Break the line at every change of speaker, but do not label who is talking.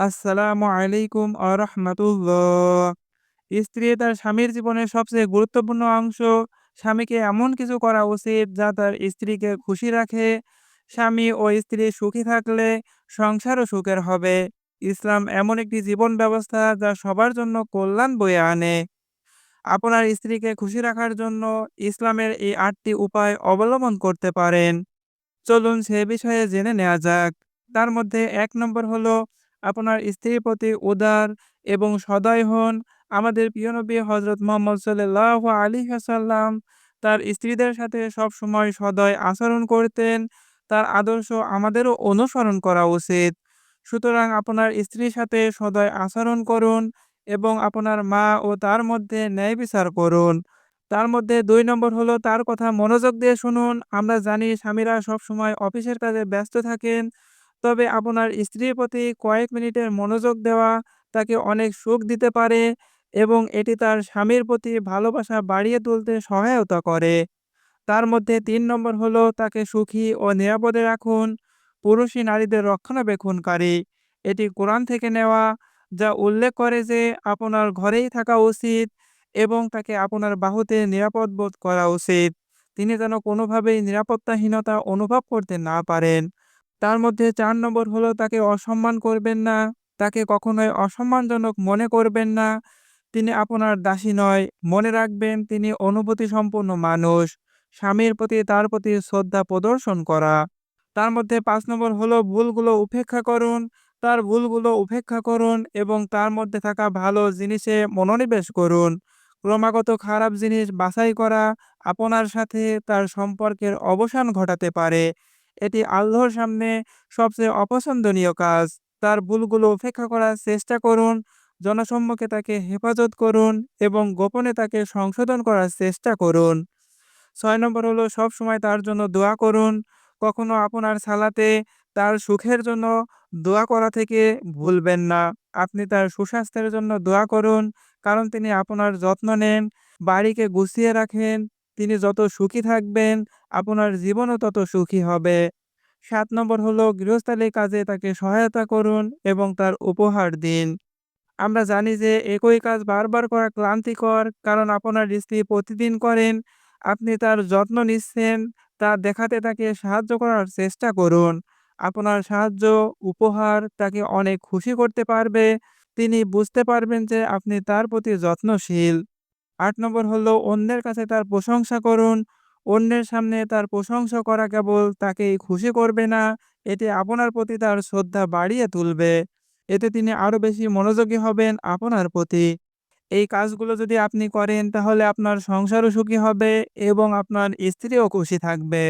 আসসালামু আলাইকুম আরহামাতুল্লাহ। স্ত্রী তার স্বামীর জীবনের সবচেয়ে গুরুত্বপূর্ণ অংশ। স্বামীকে এমন কিছু করা উচিত যা তার স্ত্রীকে খুশি রাখে। স্বামী ও স্ত্রী সুখী থাকলে সংসারও সুখের হবে। ইসলাম এমন একটি জীবন ব্যবস্থা যা সবার জন্য কল্যাণ বয়ে আনে। আপনার স্ত্রীকে খুশি রাখার জন্য ইসলামের এই আটটি উপায় অবলম্বন করতে পারেন। চলুন সে বিষয়ে জেনে নেওয়া যাক। তার মধ্যে এক নম্বর হলো আপনার স্ত্রীর প্রতি উদার এবং সদয় হন। আমাদের প্রিয় নবী হযরত মুহাম্মদ সাল্লাল্লাহু আলাইহি ওয়াসাল্লাম তার স্ত্রীদের সাথে সবসময় সদয় আচরণ করতেন। তার আদর্শ আমাদেরও অনুসরণ করা উচিত। সুতরাং আপনার স্ত্রীর সাথে সদয় আচরণ করুন এবং আপনার মা ও তার মধ্যে ন্যায় বিচার করুন। তার মধ্যে দুই নম্বর হলো তার কথা মনোযোগ দিয়ে শুনুন। আমরা জানি স্বামীরা সবসময় অফিসের কাজে ব্যস্ত থাকেন। তবে আপনার স্ত্রীর প্রতি কয়েক মিনিটের মনোযোগ দেওয়া তাকে অনেক সুখ দিতে পারে এবং এটি তার স্বামীর প্রতি ভালোবাসা বাড়িয়ে তুলতে সহায়তা করে। তার মধ্যে তিন নম্বর হলো তাকে সুখী ও নিরাপদে রাখুন। পুরুষী নারীদের রক্ষণাবেক্ষণকারী। এটি কোরআন থেকে নেওয়া, যা উল্লেখ করে যে আপনার ঘরেই থাকা উচিত এবং তাকে আপনার বাহুতে নিরাপদ বোধ করা উচিত। তিনি যেন কোনোভাবেই নিরাপত্তাহীনতা অনুভব করতে না পারেন। তার মধ্যে চার নম্বর হলো তাকে অসম্মান করবেন না। তাকে কখনোই অসম্মানজনক মনে করবেন না। তিনি আপনার দাসী নয়। মনে রাখবেন তিনি অনুভূতি সম্পন্ন মানুষ। স্বামীর প্রতি তার প্রতি শ্রদ্ধা প্রদর্শন করা। তার মধ্যে পাঁচ নম্বর হলো ভুলগুলো উপেক্ষা করুন। তার ভুলগুলো উপেক্ষা করুন এবং তার মধ্যে থাকা ভালো জিনিসে মনোনিবেশ করুন। ক্রমাগত খারাপ জিনিস বাছাই করা আপনার সাথে তার সম্পর্কের অবসান ঘটাতে পারে। এটি আল্লাহর সামনে সবচেয়ে অপছন্দনীয় কাজ। তার ভুলগুলো উপেক্ষা করার চেষ্টা করুন। জনসম্মুখে তাকে হেফাজত করুন এবং গোপনে তাকে সংশোধন করার চেষ্টা করুন। ছয় নম্বর হলো সবসময় তার জন্য দোয়া করুন। কখনো আপনার সালাতে তার সুখের জন্য দোয়া করা থেকে ভুলবেন না। আপনি তার সুস্বাস্থ্যের জন্য দোয়া করুন। কারণ তিনি আপনার যত্ন নেন, বাড়িকে গুছিয়ে রাখেন। তিনি যত সুখী থাকবেন, আপনার জীবনও তত সুখী হবে। সাত নম্বর হলো গৃহস্থালী কাজে তাকে সহায়তা করুন এবং তার উপহার দিন। আমরা জানি যে একই কাজ বারবার করা ক্লান্তিকর কারণ আপনার স্ত্রী প্রতিদিন করেন। আপনি তার যত্ন নিচ্ছেন তা দেখাতে তাকে সাহায্য করার চেষ্টা করুন। আপনার সাহায্য, উপহার তাকে অনেক খুশি করতে পারবে। তিনি বুঝতে পারবেন যে আপনি তার প্রতি যত্নশীল। ৮ নম্বর হলো অন্যের কাছে তার প্রশংসা করুন। অন্যের সামনে তার প্রশংসা করা কেবল তাকেই খুশি করবে না, এটি আপনার প্রতি তার শ্রদ্ধা বাড়িয়ে তুলবে। এতে তিনি আরও বেশি মনোযোগী হবেন আপনার প্রতি। এই কাজগুলো যদি আপনি করেন তাহলে আপনার সংসারও সুখী হবে এবং আপনার স্ত্রীও খুশি থাকবে।